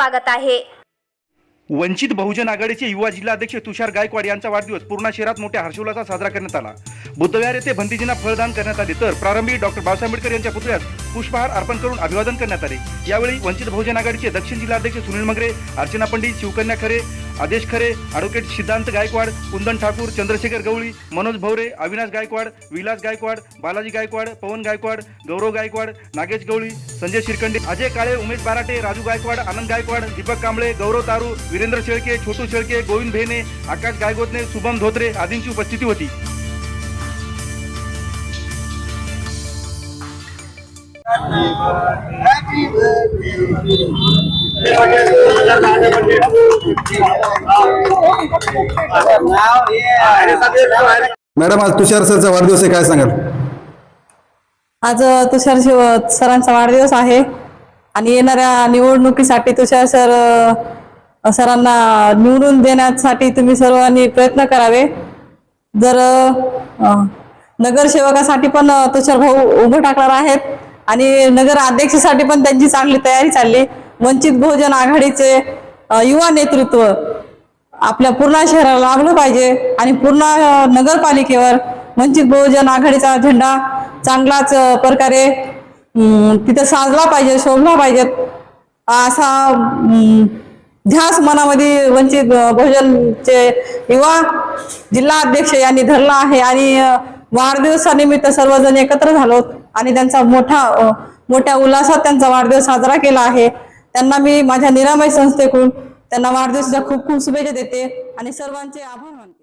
स्वागत आहे. वंचित बहुजन आघाडीचे युवा जिल्हाध्यक्ष तुषार गायकवाड यांचा वाढदिवस पूर्णा शहरात मोठ्या हर्षोल्लासात साजरा करण्यात आला. बुद्धविहार येथे भंतीजींना फळदान करण्यात आले तर प्रारंभी डॉक्टर बाबासाहेब आंबेडकर यांच्या पुतळ्यास पुष्पहार अर्पण करून अभिवादन करण्यात आले. यावेळी वंचित बहुजन आघाडीचे दक्षिण जिल्हाध्यक्ष सुनील मगरे अर्चना पंडित शिवकन्या खरे आदेश खरे ॲडव्होकेट सिद्धांत गायकवाड कुंदन ठाकूर चंद्रशेखर गवळी मनोज भवरे अविनाश गायकवाड विलास गायकवाड बालाजी गायकवाड पवन गायकवाड गौरव गायकवाड नागेश गवळी संजय शिरकंडे अजय काळे उमेश बाराटे राजू गायकवाड आनंद गायकवाड दीपक कांबळे गौरव तारू वीरेंद्र शेळके छोटू शेळके गोविंद भेने आकाश गायगोतने शुभम धोत्रे आदींची उपस्थिती होती. मॅडम आज तुषार सरचा वाढदिवस आहे काय सांगाल? आज तुषार शिव सरांचा वाढदिवस आहे आणि येणाऱ्या निवडणुकीसाठी तुषार सर सरांना निवडून देण्यासाठी तुम्ही सर्वांनी प्रयत्न करावे. जर नगरसेवकासाठी पण तुषार भाऊ उभं टाकणार आहेत आणि नगर अध्यक्षासाठी पण त्यांची चांगली तयारी चालली. वंचित बहुजन आघाडीचे युवा नेतृत्व आपल्या पूर्णा शहराला लाभलं पाहिजे आणि पूर्णा नगरपालिकेवर वंचित बहुजन आघाडीचा झेंडा चांगलाच प्रकारे तिथं साजला पाहिजे शोभला पाहिजेत असा ध्यास मनामध्ये वंचित बहुजनचे युवा जिल्हा अध्यक्ष यांनी धरला आहे आणि वाढदिवसानिमित्त सर्वजण एकत्र झालो आणि त्यांचा मोठा मोठ्या उल्हासात त्यांचा वाढदिवस साजरा केला आहे. त्यांना मी माझ्या निरामय संस्थेकडून त्यांना वाढदिवसाच्या खूप खूप शुभेच्छा देते आणि सर्वांचे आभार मानते.